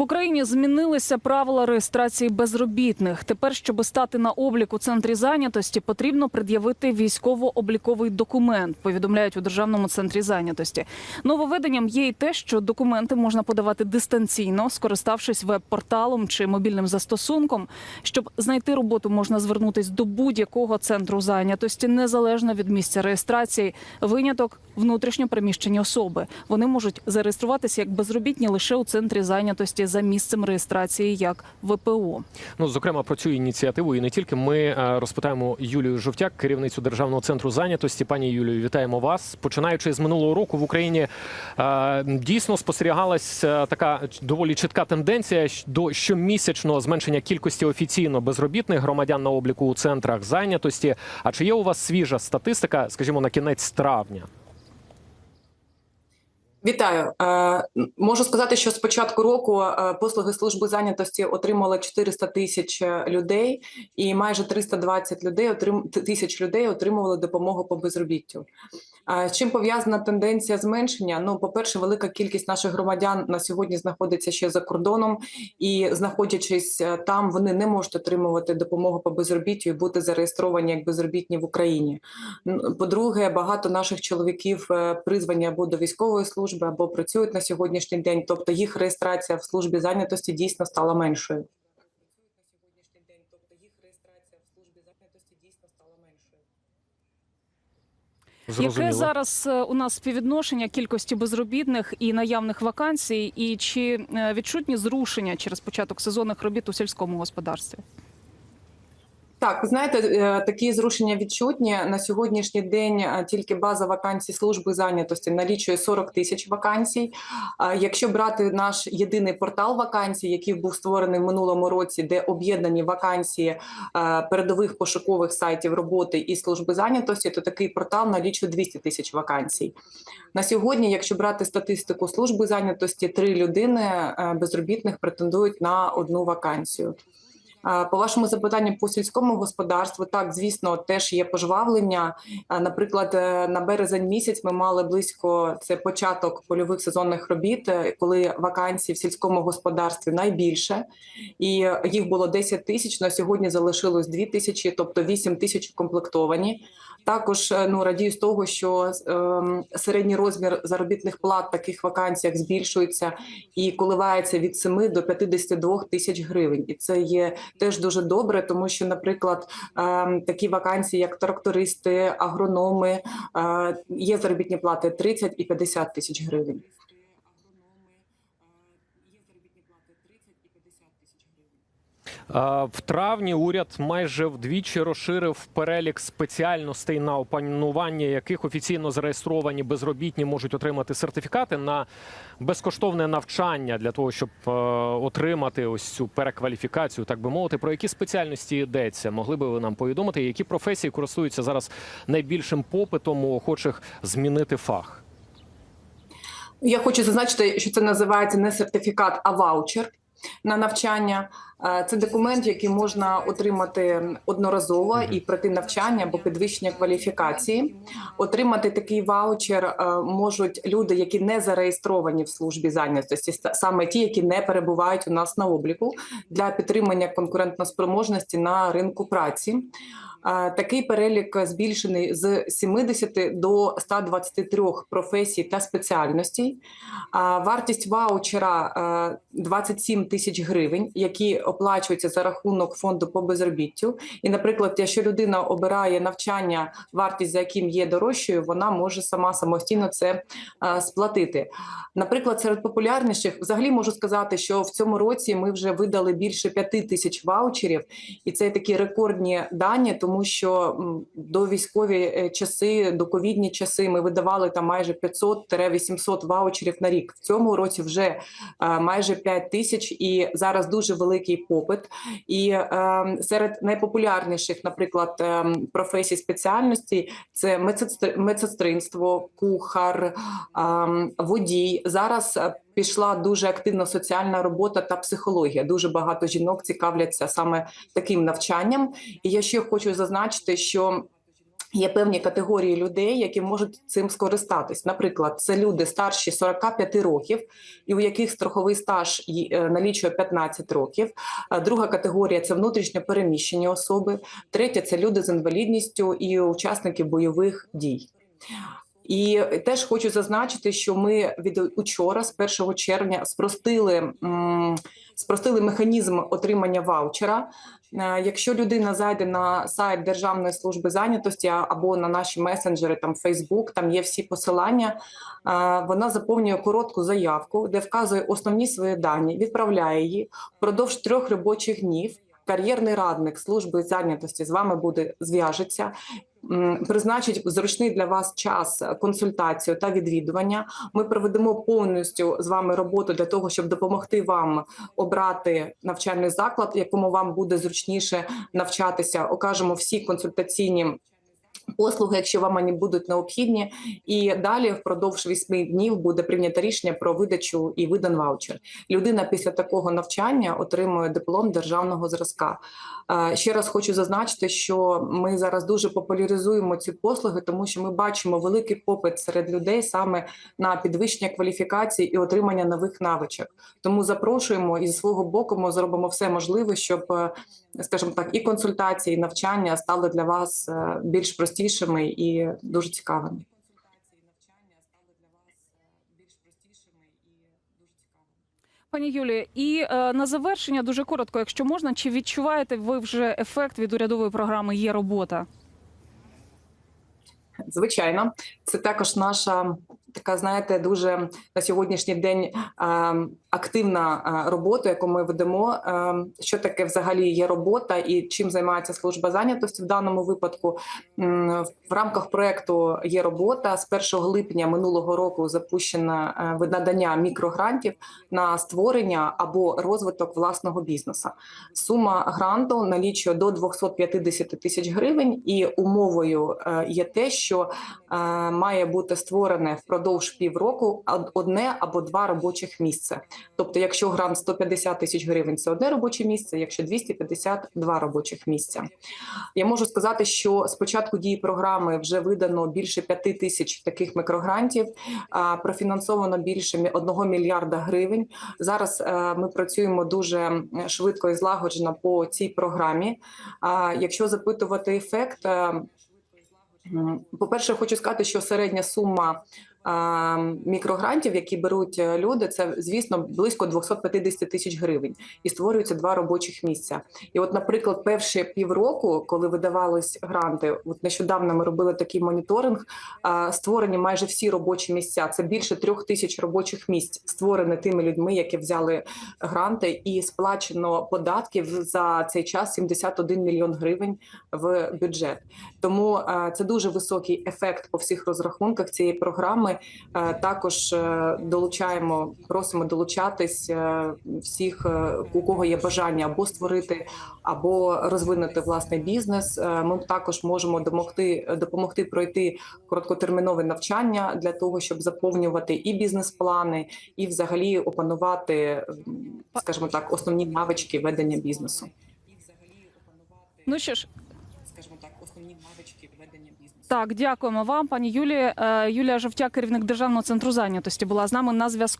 В Україні змінилися правила реєстрації безробітних. Тепер, щоб стати на облік у центрі зайнятості, потрібно пред'явити військово-обліковий документ. Повідомляють у державному центрі зайнятості. Нововведенням є й те, що документи можна подавати дистанційно, скориставшись веб-порталом чи мобільним застосунком. Щоб знайти роботу, можна звернутись до будь-якого центру зайнятості, незалежно від місця реєстрації. Виняток внутрішньо переміщені особи. Вони можуть зареєструватися як безробітні лише у центрі зайнятості за місцем реєстрації як ВПО. Ну, зокрема, про цю ініціативу і не тільки ми е, розпитаємо Юлію Жовтяк, керівницю державного центру зайнятості. Пані Юлію, вітаємо вас. Починаючи з минулого року в Україні е, дійсно спостерігалась е, така доволі чітка тенденція до щомісячного зменшення кількості офіційно безробітних громадян на обліку у центрах зайнятості. А чи є у вас свіжа статистика, скажімо, на кінець травня? Вітаю. Е, Можу сказати, що з початку року е, послуги служби зайнятості отримали 400 тисяч е, людей, і майже 320 людей тисяч людей отримували допомогу по безробіттю. З чим пов'язана тенденція зменшення? Ну, по-перше, велика кількість наших громадян на сьогодні знаходиться ще за кордоном, і знаходячись е, там, вони не можуть отримувати допомогу по безробіттю і бути зареєстровані як безробітні в Україні. По-друге, багато наших чоловіків е, призвані або до військової служби, або працюють на сьогоднішній день. Тобто їх реєстрація в службі зайнятості дійсно стала меншою. Яке зараз е, у нас співвідношення кількості безробітних і наявних вакансій, і чи е, відчутні зрушення через початок сезонних робіт у сільському господарстві? Так, знаєте, е, такі зрушення відчутні на сьогоднішній день. е, Тільки база вакансій служби зайнятості налічує 40 тисяч вакансій. Якщо брати наш єдиний портал вакансій, який був створений в минулому році, де об'єднані вакансії е, передових пошукових сайтів роботи і служби зайнятості, то такий портал налічує 200 тисяч вакансій. На сьогодні, якщо брати статистику служби зайнятості, три людини безробітних претендують на одну вакансію. По вашому запитанню по сільському господарству, так звісно, теж є пожвавлення. Наприклад, е, на березень місяць ми мали близько це початок польових сезонних робіт, е, коли вакансій в сільському господарстві найбільше, і е, їх було 10 тисяч. На сьогодні залишилось 2 тисячі, тобто 8 тисяч укомплектовані. Також е, ну радію з того, що ем, середній розмір заробітних плат в таких вакансіях збільшується і коливається від 7 до 52 тисяч гривень, і це є теж дуже добре, тому що, наприклад, ем, такі вакансії, як трактористи, агрономи, е, є заробітні плати 30 і 50 тисяч гривень. А, В травні уряд майже вдвічі розширив перелік спеціальностей, на опанування яких офіційно зареєстровані безробітні можуть отримати сертифікати на безкоштовне навчання для того, щоб е, отримати ось цю перекваліфікацію, так би мовити. Про які спеціальності йдеться? Могли би ви нам повідомити, які професії користуються зараз найбільшим попитом у охочих змінити фах? Я хочу зазначити, що це називається не сертифікат, а ваучер на навчання. Е, Це документ, який можна отримати одноразово і пройти навчання або підвищення кваліфікації. Отримати такий ваучер е, можуть люди, які не зареєстровані в службі зайнятості, саме ті, які не перебувають у нас на обліку для підтримання конкурентноспроможності на ринку праці. Е, Такий перелік збільшений з 70 до 123 професій та спеціальностей. Вартість ваучера е, 27 тисяч гривень, які оплачуються за рахунок фонду по безробіттю. І, наприклад, якщо людина обирає навчання, вартість за яким є дорожчою, вона може сама самостійно це е, сплатити. Наприклад, серед популярніших взагалі можу сказати, що в цьому році ми вже видали більше 5 тисяч ваучерів, і це такі рекордні дані, тому що до військові е, часи, до ковідні часи ми видавали там майже 500-800 ваучерів на рік. В цьому році вже е, майже 5 тисяч, і зараз дуже великий попит. І е, серед найпопулярніших, наприклад, е, професій спеціальності це медсестри- медсестринство, кухар, е, водій. Зараз е, пішла дуже активна соціальна робота та психологія. Дуже багато жінок цікавляться саме таким навчанням. І я ще хочу зазначити, що Є певні категорії людей, які можуть цим скористатись. Наприклад, це люди старші 45 років, і у яких страховий стаж е, налічує 15 років. Друга категорія це внутрішньо переміщені особи. Третя це люди з інвалідністю і учасники бойових дій. І теж хочу зазначити, що ми від учора, з 1 червня, спростили, спростили механізм отримання ваучера. Е, Якщо людина зайде на сайт Державної служби зайнятості або на наші месенджери, там Facebook, там є всі посилання. е, Вона заповнює коротку заявку, де вказує основні свої дані, відправляє її впродовж трьох робочих днів. Кар'єрний радник служби зайнятості з вами буде зв'яжеться, призначить зручний для вас час е, консультацію та відвідування. Ми проведемо повністю з вами роботу для того, щоб допомогти вам обрати навчальний заклад, якому вам буде зручніше навчатися. Окажемо всі консультаційні. Послуги, якщо вам вони будуть необхідні, і далі впродовж вісьми днів буде прийнято рішення про видачу і видан ваучер. Людина після такого навчання отримує диплом державного зразка. Е, Ще раз хочу зазначити, що ми зараз дуже популяризуємо ці послуги, тому що ми бачимо великий попит серед людей саме на підвищення кваліфікації і отримання нових навичок. Тому запрошуємо і зі свого боку ми зробимо все можливе, щоб, е, скажімо так, і консультації, і навчання стали для вас е, більш простішими і дуже цікавими. Пані Юлію, і е, на завершення дуже коротко, якщо можна, чи відчуваєте ви вже ефект від урядової програми Є робота? Звичайно, це також наша така, знаєте, дуже на сьогоднішній день е, активна е, робота, яку ми ведемо. Е, що таке взагалі є робота і чим займається служба зайнятості в даному випадку? В рамках проекту є робота з 1 липня минулого року запущено е, надання мікрогрантів на створення або розвиток власного бізнесу. Сума гранту налічує до 250 тисяч гривень, і умовою є те, що має бути створене впродовж півроку од- одне або два робочих місця. Тобто, якщо грант 150 тисяч гривень, це одне робоче місце, якщо 250 – два робочих місця. Я можу сказати, що з початку дії програми вже видано більше 5 тисяч таких мікрогрантів, профінансовано більше мі- 1 мільярда гривень. Зараз е, ми працюємо дуже швидко і злагоджено по цій програмі. Якщо запитувати ефект, е, по-перше, хочу сказати, що середня сума мікрогрантів, які беруть е, люди, це звісно близько 250 тисяч гривень, і створюються два робочих місця. І, от, наприклад, перші півроку, коли видавались гранти, от нещодавно ми робили такий моніторинг. Створені майже всі робочі місця. Це більше трьох тисяч робочих місць, створені тими людьми, які взяли гранти, і сплачено податків за цей час 71 мільйон гривень в бюджет. Тому це дуже високий ефект по всіх розрахунках цієї програми. Е, Також е, долучаємо, просимо долучатись е, всіх, у кого є бажання або створити, або розвинути власний бізнес. Ми також можемо допомогти допомогти пройти короткотермінове навчання для того, щоб заповнювати і бізнес-плани, і взагалі опанувати, скажімо так, основні навички ведення бізнесу. Ну що ж, Скажімо так, основні навички ведення бізнесу. Так, дякуємо вам, пані Юлія. Е, Юлія Жовтя, керівник Державного центру зайнятості, була з нами на зв'язку.